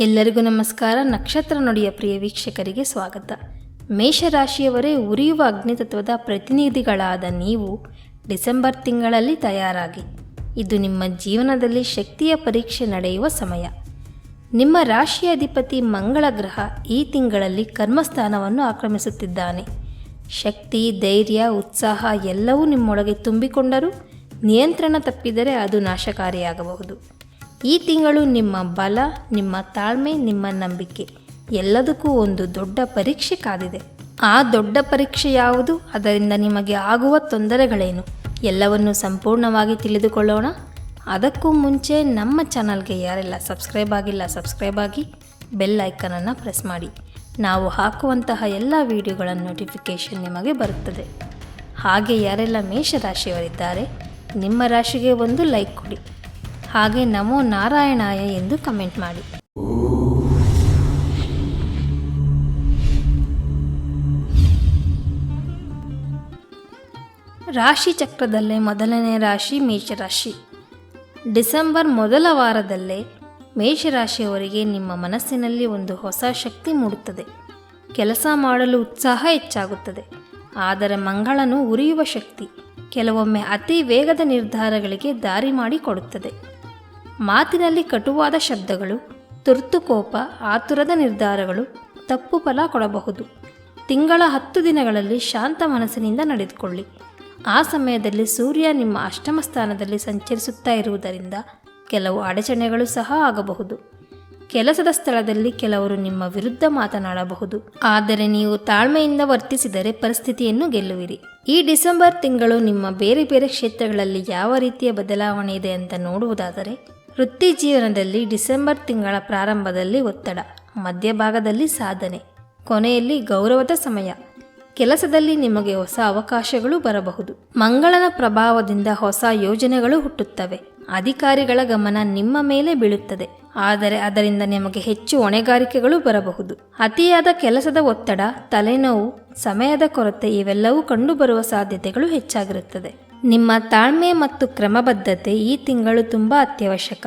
ಎಲ್ಲರಿಗೂ ನಮಸ್ಕಾರ. ನಕ್ಷತ್ರ ನುಡಿಯ ಪ್ರಿಯ ವೀಕ್ಷಕರಿಗೆ ಸ್ವಾಗತ. ಮೇಷರಾಶಿಯವರೇ ಉರಿಯುವ ಅಗ್ನಿತತ್ವದ ಪ್ರತಿನಿಧಿಗಳಾದ ನೀವು ಡಿಸೆಂಬರ್ ತಿಂಗಳಲ್ಲಿ ತಯಾರಾಗಿ. ಇದು ನಿಮ್ಮ ಜೀವನದಲ್ಲಿ ಶಕ್ತಿಯ ಪರೀಕ್ಷೆ ನಡೆಯುವ ಸಮಯ. ನಿಮ್ಮ ರಾಶಿಯ ಅಧಿಪತಿ ಮಂಗಳ ಗ್ರಹ ಈ ತಿಂಗಳಲ್ಲಿ ಕರ್ಮಸ್ಥಾನವನ್ನು ಆಕ್ರಮಿಸುತ್ತಿದ್ದಾನೆ. ಶಕ್ತಿ, ಧೈರ್ಯ, ಉತ್ಸಾಹ ಎಲ್ಲವೂ ನಿಮ್ಮೊಳಗೆ ತುಂಬಿಕೊಂಡರೂ ನಿಯಂತ್ರಣ ತಪ್ಪಿದರೆ ಅದು ನಾಶಕಾರಿಯಾಗಬಹುದು. ಈ ತಿಂಗಳು ನಿಮ್ಮ ಬಲ, ನಿಮ್ಮ ತಾಳ್ಮೆ, ನಿಮ್ಮ ನಂಬಿಕೆ ಎಲ್ಲದಕ್ಕೂ ಒಂದು ದೊಡ್ಡ ಪರೀಕ್ಷೆ ಕಾದಿದೆ. ಆ ದೊಡ್ಡ ಪರೀಕ್ಷೆ ಯಾವುದು? ಅದರಿಂದ ನಿಮಗೆ ಆಗುವ ತೊಂದರೆಗಳೇನು? ಎಲ್ಲವನ್ನು ಸಂಪೂರ್ಣವಾಗಿ ತಿಳಿದುಕೊಳ್ಳೋಣ. ಅದಕ್ಕೂ ಮುಂಚೆ ನಮ್ಮ ಚಾನಲ್ಗೆ ಯಾರೆಲ್ಲ ಸಬ್ಸ್ಕ್ರೈಬ್ ಆಗಿಲ್ಲ, ಸಬ್ಸ್ಕ್ರೈಬ್ ಆಗಿ ಬೆಲ್ ಐಕನನ್ನು ಪ್ರೆಸ್ ಮಾಡಿ. ನಾವು ಹಾಕುವಂತಹ ಎಲ್ಲ ವಿಡಿಯೋಗಳ ನೋಟಿಫಿಕೇಷನ್ ನಿಮಗೆ ಬರುತ್ತದೆ. ಹಾಗೆ ಯಾರೆಲ್ಲ ಮೇಷರಾಶಿಯವರಿದ್ದಾರೆ, ನಿಮ್ಮ ರಾಶಿಗೆ ಒಂದು ಲೈಕ್ ಕೊಡಿ. ಹಾಗೆ ನಮೋ ನಾರಾಯಣಾಯ ಎಂದು ಕಮೆಂಟ್ ಮಾಡಿ. ರಾಶಿ ಚಕ್ರದಲ್ಲೇ ಮೊದಲನೇ ರಾಶಿ ಮೇಷರಾಶಿ. ಡಿಸೆಂಬರ್ ಮೊದಲ ವಾರದಲ್ಲೇ ಮೇಷರಾಶಿಯವರಿಗೆ ನಿಮ್ಮ ಮನಸ್ಸಿನಲ್ಲಿ ಒಂದು ಹೊಸ ಶಕ್ತಿ ಮೂಡುತ್ತದೆ. ಕೆಲಸ ಮಾಡಲು ಉತ್ಸಾಹ ಹೆಚ್ಚಾಗುತ್ತದೆ. ಆದರೆ ಮಂಗಳನು ಉರಿಯುವ ಶಕ್ತಿ ಕೆಲವೊಮ್ಮೆ ಅತಿ ವೇಗದ ನಿರ್ಧಾರಗಳಿಗೆ ದಾರಿ ಮಾಡಿಕೊಡುತ್ತದೆ. ಮಾತಿನಲ್ಲಿ ಕಟುವಾದ ಶಬ್ದಗಳು, ತುರ್ತು ಕೋಪ, ಆತುರದ ನಿರ್ಧಾರಗಳು ತಪ್ಪು ಫಲ ಕೊಡಬಹುದು. ತಿಂಗಳ ಹತ್ತು ದಿನಗಳಲ್ಲಿ ಶಾಂತ ಮನಸ್ಸಿನಿಂದ ನಡೆದುಕೊಳ್ಳಿ. ಆ ಸಮಯದಲ್ಲಿ ಸೂರ್ಯ ನಿಮ್ಮ ಅಷ್ಟಮ ಸ್ಥಾನದಲ್ಲಿ ಸಂಚರಿಸುತ್ತಾ ಇರುವುದರಿಂದ ಕೆಲವು ಅಡಚಣೆಗಳು ಸಹ ಆಗಬಹುದು. ಕೆಲಸದ ಸ್ಥಳದಲ್ಲಿ ಕೆಲವರು ನಿಮ್ಮ ವಿರುದ್ಧ ಮಾತನಾಡಬಹುದು. ಆದರೆ ನೀವು ತಾಳ್ಮೆಯಿಂದ ವರ್ತಿಸಿದರೆ ಪರಿಸ್ಥಿತಿಯನ್ನು ಗೆಲ್ಲುವಿರಿ. ಈ ಡಿಸೆಂಬರ್ ತಿಂಗಳು ನಿಮ್ಮ ಬೇರೆ ಬೇರೆ ಕ್ಷೇತ್ರಗಳಲ್ಲಿ ಯಾವ ರೀತಿಯ ಬದಲಾವಣೆ ಇದೆ ಅಂತ ನೋಡುವುದಾದರೆ ವೃತ್ತಿ ಜೀವನದಲ್ಲಿ ಡಿಸೆಂಬರ್ ತಿಂಗಳ ಪ್ರಾರಂಭದಲ್ಲಿ ಒತ್ತಡ ಮಧ್ಯಭಾಗದಲ್ಲಿ ಸಾಧನೆ, ಕೊನೆಯಲ್ಲಿ ಗೌರವದ ಸಮಯ. ಕೆಲಸದಲ್ಲಿ ನಿಮಗೆ ಹೊಸ ಅವಕಾಶಗಳು ಬರಬಹುದು. ಮಂಗಳನ ಪ್ರಭಾವದಿಂದ ಹೊಸ ಯೋಜನೆಗಳು ಹುಟ್ಟುತ್ತವೆ. ಅಧಿಕಾರಿಗಳ ಗಮನ ನಿಮ್ಮ ಮೇಲೆ ಬೀಳುತ್ತದೆ. ಆದರೆ ಅದರಿಂದ ನಿಮಗೆ ಹೆಚ್ಚು ಹೊಣೆಗಾರಿಕೆಗಳು ಬರಬಹುದು. ಅತಿಯಾದ ಕೆಲಸದ ಒತ್ತಡ, ತಲೆನೋವು, ಸಮಯದ ಕೊರತೆ ಇವೆಲ್ಲವೂ ಕಂಡುಬರುವ ಸಾಧ್ಯತೆಗಳು ಹೆಚ್ಚಾಗಿರುತ್ತದೆ. ನಿಮ್ಮ ತಾಳ್ಮೆ ಮತ್ತು ಕ್ರಮಬದ್ಧತೆ ಈ ತಿಂಗಳು ತುಂಬಾ ಅತ್ಯವಶ್ಯಕ.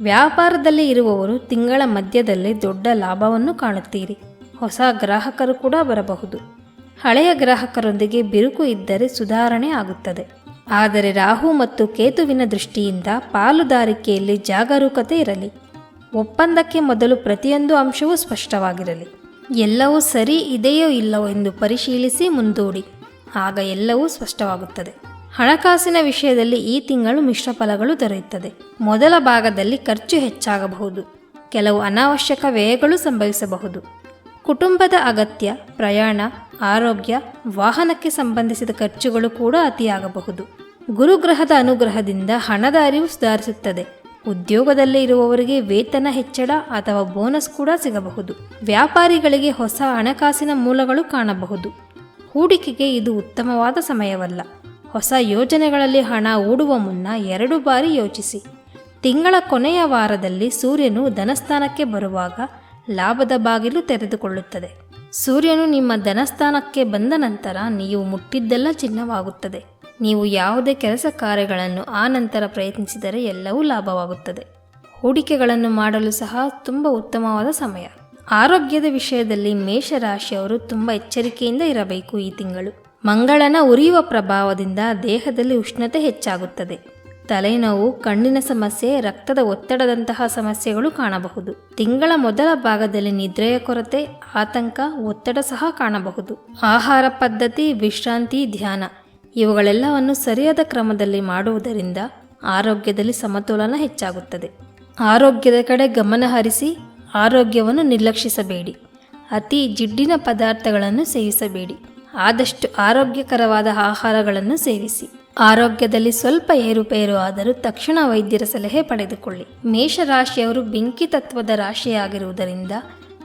ವ್ಯಾಪಾರದಲ್ಲಿ ಇರುವವರು ತಿಂಗಳ ಮಧ್ಯದಲ್ಲಿ ದೊಡ್ಡ ಲಾಭವನ್ನು ಕಾಣುತ್ತೀರಿ. ಹೊಸ ಗ್ರಾಹಕರು ಕೂಡ ಬರಬಹುದು. ಹಳೆಯ ಗ್ರಾಹಕರೊಂದಿಗೆ ಬಿರುಕು ಇದ್ದರೆ ಸುಧಾರಣೆ ಆಗುತ್ತದೆ. ಆದರೆ ರಾಹು ಮತ್ತು ಕೇತುವಿನ ದೃಷ್ಟಿಯಿಂದ ಪಾಲುದಾರಿಕೆಯಲ್ಲಿ ಜಾಗರೂಕತೆ ಇರಲಿ. ಒಪ್ಪಂದಕ್ಕೆ ಮೊದಲು ಪ್ರತಿಯೊಂದು ಅಂಶವೂ ಸ್ಪಷ್ಟವಾಗಿರಲಿ. ಎಲ್ಲವೂ ಸರಿ ಇದೆಯೋ ಇಲ್ಲವೋ ಎಂದು ಪರಿಶೀಲಿಸಿ ಮುಂದೂಡಿ. ಆಗ ಎಲ್ಲವೂ ಸ್ಪಷ್ಟವಾಗುತ್ತದೆ. ಹಣಕಾಸಿನ ವಿಷಯದಲ್ಲಿ ಈ ತಿಂಗಳು ಮಿಶ್ರ ಫಲಗಳು ದೊರೆಯುತ್ತದೆ. ಮೊದಲ ಭಾಗದಲ್ಲಿ ಖರ್ಚು ಹೆಚ್ಚಾಗಬಹುದು. ಕೆಲವು ಅನಾವಶ್ಯಕ ವ್ಯಯಗಳು ಸಂಭವಿಸಬಹುದು. ಕುಟುಂಬದ ಅಗತ್ಯ, ಪ್ರಯಾಣ, ಆರೋಗ್ಯ, ವಾಹನಕ್ಕೆ ಸಂಬಂಧಿಸಿದ ಖರ್ಚುಗಳು ಕೂಡ ಅತಿಯಾಗಬಹುದು. ಗುರುಗ್ರಹದ ಅನುಗ್ರಹದಿಂದ ಹಣದ ಅರಿವು ಸುಧಾರಿಸುತ್ತದೆ. ಉದ್ಯೋಗದಲ್ಲಿ ಇರುವವರಿಗೆ ವೇತನ ಹೆಚ್ಚಳ ಅಥವಾ ಬೋನಸ್ ಕೂಡ ಸಿಗಬಹುದು. ವ್ಯಾಪಾರಿಗಳಿಗೆ ಹೊಸ ಹಣಕಾಸಿನ ಮೂಲಗಳು ಕಾಣಬಹುದು. ಹೂಡಿಕೆಗೆ ಇದು ಉತ್ತಮವಾದ ಸಮಯವಲ್ಲ. ಹೊಸ ಯೋಜನೆಗಳಲ್ಲಿ ಹಣ ಹೂಡುವ ಮುನ್ನ ಎರಡು ಬಾರಿ ಯೋಚಿಸಿ. ತಿಂಗಳ ಕೊನೆಯ ವಾರದಲ್ಲಿ ಸೂರ್ಯನು ಧನಸ್ಥಾನಕ್ಕೆ ಬರುವಾಗ ಲಾಭದ ಬಾಗಿಲು ತೆರೆದುಕೊಳ್ಳುತ್ತದೆ. ಸೂರ್ಯನು ನಿಮ್ಮ ಧನಸ್ಥಾನಕ್ಕೆ ಬಂದ ನಂತರ ನೀವು ಮುಟ್ಟಿದ್ದೆಲ್ಲ ಚಿನ್ನವಾಗುತ್ತದೆ. ನೀವು ಯಾವುದೇ ಕೆಲಸ ಕಾರ್ಯಗಳನ್ನು ಆ ನಂತರ ಪ್ರಯತ್ನಿಸಿದರೆ ಎಲ್ಲವೂ ಲಾಭವಾಗುತ್ತದೆ. ಹೂಡಿಕೆಗಳನ್ನು ಮಾಡಲು ಸಹ ತುಂಬ ಉತ್ತಮವಾದ ಸಮಯ. ಆರೋಗ್ಯದ ವಿಷಯದಲ್ಲಿ ಮೇಷರಾಶಿಯವರು ತುಂಬ ಎಚ್ಚರಿಕೆಯಿಂದ ಇರಬೇಕು ಈ ತಿಂಗಳು. ಮಂಗಳನ ಉರಿಯುವ ಪ್ರಭಾವದಿಂದ ದೇಹದಲ್ಲಿ ಉಷ್ಣತೆ ಹೆಚ್ಚಾಗುತ್ತದೆ. ತಲೆನೋವು, ಕಣ್ಣಿನ ಸಮಸ್ಯೆ, ರಕ್ತದ ಒತ್ತಡದಂತಹ ಸಮಸ್ಯೆಗಳು ಕಾಣಬಹುದು. ತಿಂಗಳ ಮೊದಲ ಭಾಗದಲ್ಲಿ ನಿದ್ರೆಯ ಕೊರತೆ, ಆತಂಕ, ಒತ್ತಡ ಸಹ ಕಾಣಬಹುದು. ಆಹಾರ ಪದ್ಧತಿ, ವಿಶ್ರಾಂತಿ, ಧ್ಯಾನ ಇವುಗಳೆಲ್ಲವನ್ನು ಸರಿಯಾದ ಕ್ರಮದಲ್ಲಿ ಮಾಡುವುದರಿಂದ ಆರೋಗ್ಯದಲ್ಲಿ ಸಮತೋಲನ ಹೆಚ್ಚಾಗುತ್ತದೆ. ಆರೋಗ್ಯದ ಕಡೆ ಗಮನ ಹರಿಸಿ ಆರೋಗ್ಯವನ್ನು ನಿರ್ಲಕ್ಷಿಸಬೇಡಿ. ಅತಿ ಜಿಡ್ಡಿನ ಪದಾರ್ಥಗಳನ್ನು ಸೇವಿಸಬೇಡಿ. ಆದಷ್ಟು ಆರೋಗ್ಯಕರವಾದ ಆಹಾರಗಳನ್ನು ಸೇವಿಸಿ. ಆರೋಗ್ಯದಲ್ಲಿ ಸ್ವಲ್ಪ ಏರುಪೇರು ಆದರೂ ತಕ್ಷಣ ವೈದ್ಯರ ಸಲಹೆ ಪಡೆದುಕೊಳ್ಳಿ. ಮೇಷರಾಶಿಯವರು ಬೆಂಕಿ ತತ್ವದ ರಾಶಿಯಾಗಿರುವುದರಿಂದ,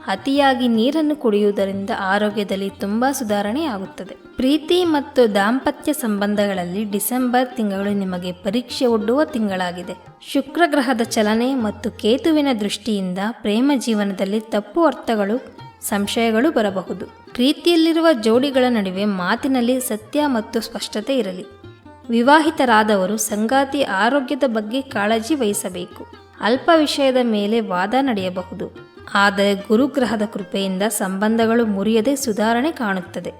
ಅತಿಯಾಗಿ ನೀರನ್ನು ಕುಡಿಯುವುದರಿಂದ ಆರೋಗ್ಯದಲ್ಲಿ ತುಂಬ ಸುಧಾರಣೆಯಾಗುತ್ತದೆ ಪ್ರೀತಿ ಮತ್ತು ದಾಂಪತ್ಯ ಸಂಬಂಧಗಳಲ್ಲಿ ಡಿಸೆಂಬರ್ ತಿಂಗಳು ನಿಮಗೆ ಪರೀಕ್ಷೆ ಒಡ್ಡುವ ತಿಂಗಳಾಗಿದೆ. ಶುಕ್ರ ಗ್ರಹದ ಚಲನೆ ಮತ್ತು ಕೇತುವಿನ ದೃಷ್ಟಿಯಿಂದ ಪ್ರೇಮ ಜೀವನದಲ್ಲಿ ತಪ್ಪು ಅರ್ಥಗಳು, ಸಂಶಯಗಳು ಬರಬಹುದು. ಪ್ರೀತಿಯಲ್ಲಿರುವ ಜೋಡಿಗಳ ನಡುವೆ ಮಾತಿನಲ್ಲಿ ಸತ್ಯ ಮತ್ತು ಸ್ಪಷ್ಟತೆ ಇರಲಿ. ವಿವಾಹಿತರಾದವರು ಸಂಗಾತಿ ಆರೋಗ್ಯದ ಬಗ್ಗೆ ಕಾಳಜಿ ವಹಿಸಬೇಕು. ಅಲ್ಪ ವಿಷಯದ ಮೇಲೆ ವಾದ ನಡೆಯಬಹುದು. ಆದರೆ ಗುರುಗ್ರಹದ ಕೃಪೆಯಿಂದ ಸಂಬಂಧಗಳು ಮುರಿಯದೆ ಸುಧಾರಣೆ ಕಾಣುತ್ತದೆ.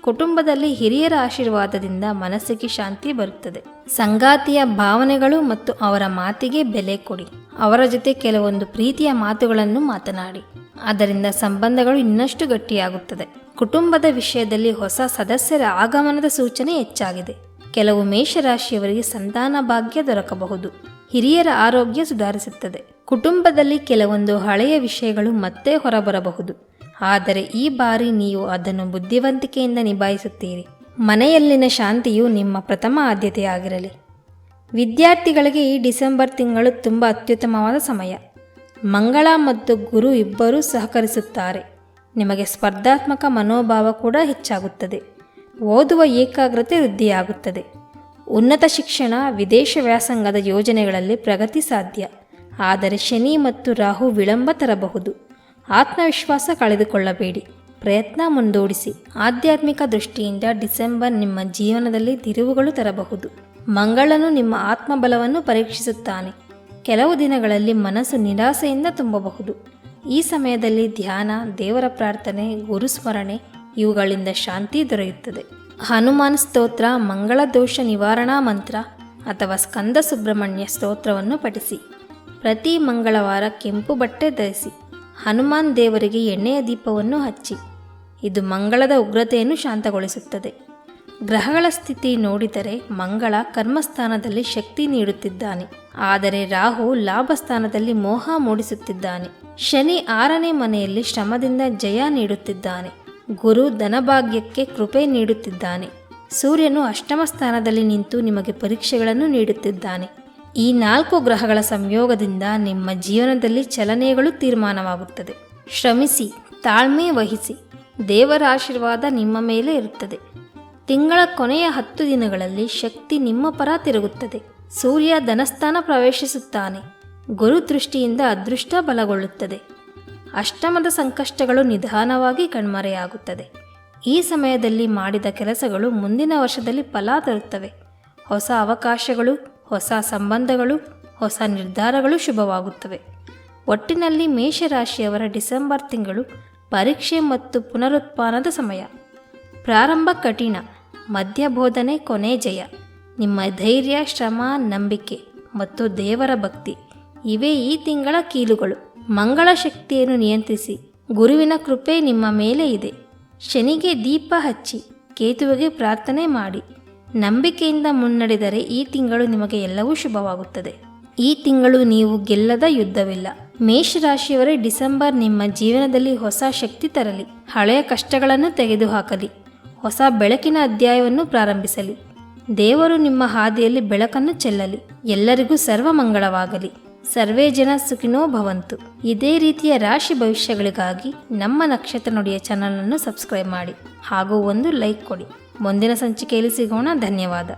ಕುಟುಂಬದಲ್ಲಿ ಹಿರಿಯರ ಆಶೀರ್ವಾದದಿಂದ ಮನಸ್ಸಿಗೆ ಶಾಂತಿ ಬರುತ್ತದೆ. ಸಂಗಾತಿಯ ಭಾವನೆಗಳು ಮತ್ತು ಅವರ ಮಾತಿಗೆ ಬೆಲೆ ಕೊಡಿ. ಅವರ ಜೊತೆ ಕೆಲವೊಂದು ಪ್ರೀತಿಯ ಮಾತುಗಳನ್ನು ಮಾತನಾಡಿ. ಅದರಿಂದ ಸಂಬಂಧಗಳು ಇನ್ನಷ್ಟು ಗಟ್ಟಿಯಾಗುತ್ತದೆ. ಕುಟುಂಬದ ವಿಷಯದಲ್ಲಿ ಹೊಸ ಸದಸ್ಯರ ಆಗಮನದ ಸೂಚನೆ ಹೆಚ್ಚಾಗಿದೆ. ಕೆಲವು ಮೇಷರಾಶಿಯವರಿಗೆ ಸಂತಾನ ಭಾಗ್ಯ ದೊರಕಬಹುದು. ಹಿರಿಯರ ಆರೋಗ್ಯ ಸುಧಾರಿಸುತ್ತದೆ. ಕುಟುಂಬದಲ್ಲಿ ಕೆಲವೊಂದು ಹಳೆಯ ವಿಷಯಗಳು ಮತ್ತೆ ಹೊರಬರಬಹುದು. ಆದರೆ ಈ ಬಾರಿ ನೀವು ಅದನ್ನು ಬುದ್ಧಿವಂತಿಕೆಯಿಂದ ನಿಭಾಯಿಸುತ್ತೀರಿ. ಮನೆಯಲ್ಲಿನ ಶಾಂತಿಯು ನಿಮ್ಮ ಪ್ರಥಮ ಆದ್ಯತೆಯಾಗಿರಲಿ. ವಿದ್ಯಾರ್ಥಿಗಳಿಗೆ ಈ ಡಿಸೆಂಬರ್ ತಿಂಗಳು ತುಂಬ ಅತ್ಯುತ್ತಮವಾದ ಸಮಯ. ಮಂಗಳ ಮತ್ತು ಗುರು ಇಬ್ಬರೂ ಸಹಕರಿಸುತ್ತಾರೆ. ನಿಮಗೆ ಸ್ಪರ್ಧಾತ್ಮಕ ಮನೋಭಾವ ಕೂಡ ಹೆಚ್ಚಾಗುತ್ತದೆ. ಓದುವ ಏಕಾಗ್ರತೆ ವೃದ್ಧಿಯಾಗುತ್ತದೆ. ಉನ್ನತ ಶಿಕ್ಷಣ ವಿದೇಶ ವ್ಯಾಸಂಗದ ಯೋಜನೆಗಳಲ್ಲಿ ಪ್ರಗತಿ ಸಾಧ್ಯ. ಆದರೆ ಶನಿ ಮತ್ತು ರಾಹು ವಿಳಂಬ ತರಬಹುದು. ಆತ್ಮವಿಶ್ವಾಸ ಕಳೆದುಕೊಳ್ಳಬೇಡಿ. ಪ್ರಯತ್ನ ಮುಂದೂಡಿಸಿ. ಆಧ್ಯಾತ್ಮಿಕ ದೃಷ್ಟಿಯಿಂದ ಡಿಸೆಂಬರ್ ನಿಮ್ಮ ಜೀವನದಲ್ಲಿ ತಿರುವುಗಳು ತರಬಹುದು. ಮಂಗಳನು ನಿಮ್ಮ ಆತ್ಮಬಲವನ್ನು ಪರೀಕ್ಷಿಸುತ್ತಾನೆ. ಕೆಲವು ದಿನಗಳಲ್ಲಿ ಮನಸ್ಸು ನಿರಾಸೆಯಿಂದ ತುಂಬಬಹುದು. ಈ ಸಮಯದಲ್ಲಿ ಧ್ಯಾನ, ದೇವರ ಪ್ರಾರ್ಥನೆ ಗುರುಸ್ಮರಣೆ ಇವುಗಳಿಂದ ಶಾಂತಿ ದೊರೆಯುತ್ತದೆ. ಹನುಮಾನ್ ಸ್ತೋತ್ರ, ಮಂಗಳ ದೋಷ ನಿವಾರಣಾ ಮಂತ್ರ ಅಥವಾ ಸ್ಕಂದ ಸುಬ್ರಹ್ಮಣ್ಯ ಸ್ತೋತ್ರವನ್ನು ಪಠಿಸಿ. ಪ್ರತಿ ಮಂಗಳವಾರ ಕೆಂಪು ಬಟ್ಟೆ ಧರಿಸಿ. ಹನುಮಾನ್ ದೇವರಿಗೆ ಎಣ್ಣೆಯ ದೀಪವನ್ನು ಹಚ್ಚಿ. ಇದು ಮಂಗಳದ ಉಗ್ರತೆಯನ್ನು ಶಾಂತಗೊಳಿಸುತ್ತದೆ. ಗ್ರಹಗಳ ಸ್ಥಿತಿ ನೋಡಿದರೆ ಮಂಗಳ ಕರ್ಮಸ್ಥಾನದಲ್ಲಿ ಶಕ್ತಿ ನೀಡುತ್ತಿದ್ದಾನೆ. ಆದರೆ ರಾಹು ಲಾಭಸ್ಥಾನದಲ್ಲಿ ಮೋಹ ಮೂಡಿಸುತ್ತಿದ್ದಾನೆ. ಶನಿ ಆರನೇ ಮನೆಯಲ್ಲಿ ಶ್ರಮದಿಂದ ಜಯ ನೀಡುತ್ತಿದ್ದಾನೆ. ಗುರು ಧನಭಾಗ್ಯಕ್ಕೆ ಕೃಪೆ ನೀಡುತ್ತಿದ್ದಾನೆ. ಸೂರ್ಯನು ಅಷ್ಟಮ ಸ್ಥಾನದಲ್ಲಿ ನಿಂತು ನಿಮಗೆ ಪರೀಕ್ಷೆಗಳನ್ನು ನೀಡುತ್ತಿದ್ದಾನೆ. ಈ ನಾಲ್ಕು ಗ್ರಹಗಳ ಸಂಯೋಗದಿಂದ ನಿಮ್ಮ ಜೀವನದಲ್ಲಿ ಚಲನೆಗಳು ತೀರ್ಮಾನವಾಗುತ್ತದೆ. ಶ್ರಮಿಸಿ, ತಾಳ್ಮೆ ವಹಿಸಿ. ದೇವರ ಆಶೀರ್ವಾದ ನಿಮ್ಮ ಮೇಲೆ ಇರುತ್ತದೆ. ತಿಂಗಳ ಕೊನೆಯ ಹತ್ತು ದಿನಗಳಲ್ಲಿ ಶಕ್ತಿ ನಿಮ್ಮ ಪರ ತಿರುಗುತ್ತದೆ. ಸೂರ್ಯ ಧನಸ್ಥಾನ ಪ್ರವೇಶಿಸುತ್ತಾನೆ. ಗುರು ದೃಷ್ಟಿಯಿಂದ ಅದೃಷ್ಟ ಬಲಗೊಳ್ಳುತ್ತದೆ. ಅಷ್ಟಮದ ಸಂಕಷ್ಟಗಳು ನಿಧಾನವಾಗಿ ಕಣ್ಮರೆಯಾಗುತ್ತದೆ. ಈ ಸಮಯದಲ್ಲಿ ಮಾಡಿದ ಕೆಲಸಗಳು ಮುಂದಿನ ವರ್ಷದಲ್ಲಿ ಫಲ ತರುತ್ತವೆ. ಹೊಸ ಅವಕಾಶಗಳು, ಹೊಸ ಸಂಬಂಧಗಳು, ಹೊಸ ನಿರ್ಧಾರಗಳು ಶುಭವಾಗುತ್ತವೆ. ಒಟ್ಟಿನಲ್ಲಿ ಮೇಷರಾಶಿಯವರ ಡಿಸೆಂಬರ್ ತಿಂಗಳು ಪರೀಕ್ಷೆ ಮತ್ತು ಪುನರುತ್ಪಾನದ ಸಮಯ. ಪ್ರಾರಂಭ ಕಠಿಣ ಮಧ್ಯಬೋಧನೆ ಕೊನೆ ಜಯ. ನಿಮ್ಮ ಧೈರ್ಯ, ಶ್ರಮ, ನಂಬಿಕೆ ಮತ್ತು ದೇವರ ಭಕ್ತಿ, ಇವೇ ಈ ತಿಂಗಳ ಕೀಲುಗಳು. ಮಂಗಳ ಶಕ್ತಿಯನ್ನು ನಿಯಂತ್ರಿಸಿ, ಗುರುವಿನ ಕೃಪೆ ನಿಮ್ಮ ಮೇಲೆ ಇದೆ. ಶನಿಗೆ ದೀಪ ಹಚ್ಚಿ, ಕೇತುವಿಗೆ ಪ್ರಾರ್ಥನೆ ಮಾಡಿ. ನಂಬಿಕೆಯಿಂದ ಮುನ್ನಡೆದರೆ ಈ ತಿಂಗಳು ನಿಮಗೆ ಎಲ್ಲವೂ ಶುಭವಾಗುತ್ತದೆ. ಈ ತಿಂಗಳು ನೀವು ಗೆಲ್ಲದ ಯುದ್ಧವಿಲ್ಲ. ಮೇಷರಾಶಿಯವರೇ ಡಿಸೆಂಬರ್ ನಿಮ್ಮ ಜೀವನದಲ್ಲಿ ಹೊಸ ಶಕ್ತಿ ತರಲಿ. ಹಳೆಯ ಕಷ್ಟಗಳನ್ನು ತೆಗೆದುಹಾಕಲಿ. ಹೊಸ ಬೆಳಕಿನ ಅಧ್ಯಾಯವನ್ನು ಪ್ರಾರಂಭಿಸಲಿ. ದೇವರು ನಿಮ್ಮ ಹಾದಿಯಲ್ಲಿ ಬೆಳಕನ್ನು ಚೆಲ್ಲಲಿ. ಎಲ್ಲರಿಗೂ ಸರ್ವಮಂಗಳವಾಗಲಿ. ಸರ್ವೇ ಜನ ಸುಖಿನೋ ಭವಂತು. ಇದೇ ರೀತಿಯ ರಾಶಿ ಭವಿಷ್ಯಗಳಿಗಾಗಿ ನಮ್ಮ ನಕ್ಷತ್ರ ನುಡಿಯ ಚಾನಲನ್ನು ಸಬ್ಸ್ಕ್ರೈಬ್ ಮಾಡಿ. ಹಾಗೂ ಒಂದು ಲೈಕ್ ಕೊಡಿ. ಮುಂದಿನ ಸಂಚಿಕೆಯಲ್ಲಿ ಸಿಗೋಣ. ಧನ್ಯವಾದ.